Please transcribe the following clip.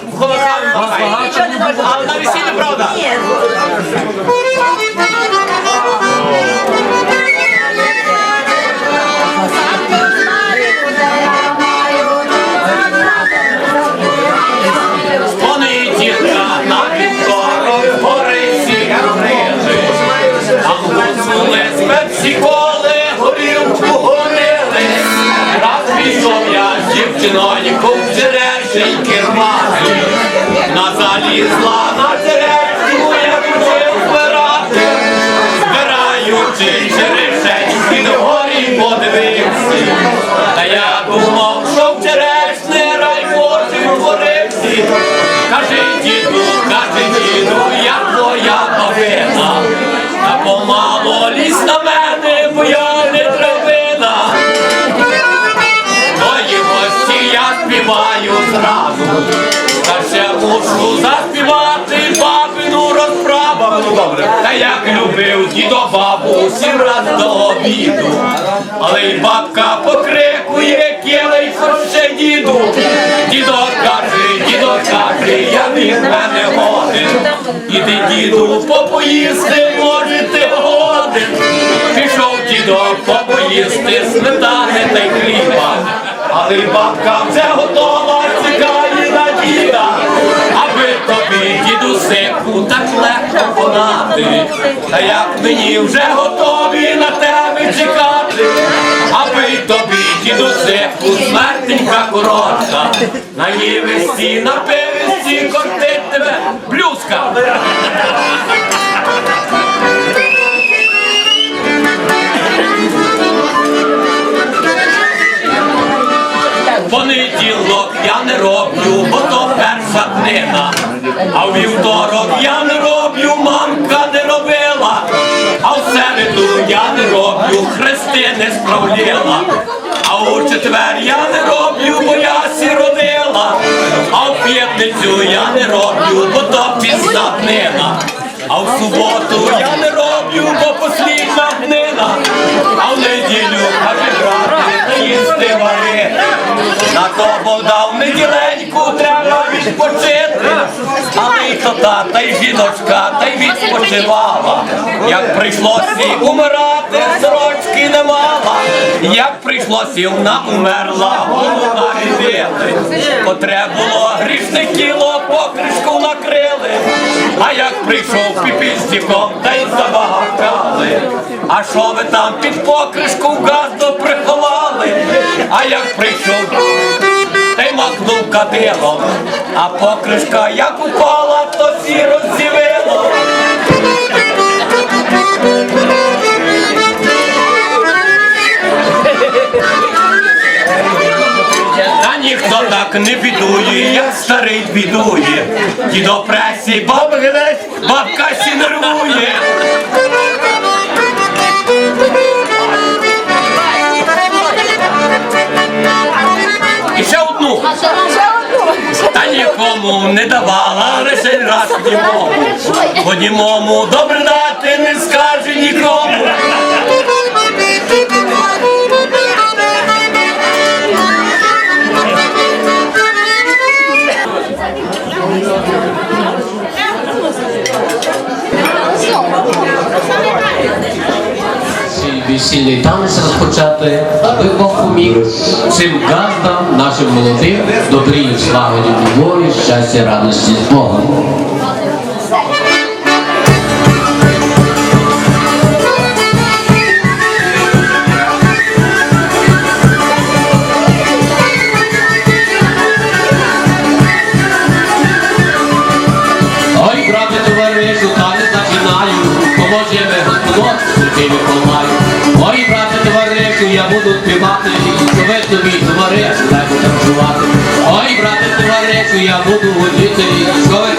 А на весіллі правда? Ні. Понеділка на підкору гори гуцули спеціколи, горілку гонили. Раз пішов з дівчиною в черешеньки кермати, На залізла на черешню, я почав збирати. Збираючи черешень, на горі подивився. Та я думав, що зразу. Та ще мушу заспівати бабину розправу. Ну добре. Та як любив дідо бабу сім раз до обіду. Але й бабка покрикує, кілий хоче діду. Дідо каже, дідо каже, я від мене годин. Іди, діду, попоїсти, може ти годин. Пішов дідо попоїсти сметани та й хліба. Але й бабка вже готова, чекає на діда. Аби тобі, дідусику, так легко понати. Та як мені вже готові на тебе чекати. Аби тобі, дідусику, смертенька коротка. На нівесті, на пивісті кортить тебе блюзка. Понеділок я не роблю, бо то перша днина. А в вівторок я не роблю, мамка не робила. А в середу я не роблю, хрести не справляла. А у четвер я не роблю, бо я сіродила. А в п'ятницю я не роблю, бо то пізна днина. А в суботу я не роблю, та, та й жіночка, та й відпочивала. Як прийшлося умирати, сорочки не мала. Як прийшлося, вона умерла, голову навідити. Потре було грішне тіло, покришку накрили. А як прийшов піпістіком, та й забагакали. А що ви там під покришку газду приховали? А як прийшов, та й махнув кадилом, а покришка як упала, то всі. Та ніхто так не бідує, як старий бідує. Дідо пресі, баба грець, бабка сі нервує. Бо німому добре дати не скаже нікому. Цей весільний танець розпочати, аби Бог поміг цим газдам, нашим молодим, добрій славі, любові, щастя, радості з Богом. Святий Миколаю. Ой, брате, товариші, я буду співати, що ви собі товариш, дай танцювати. Ой, брате, товариші, я буду водити, що ви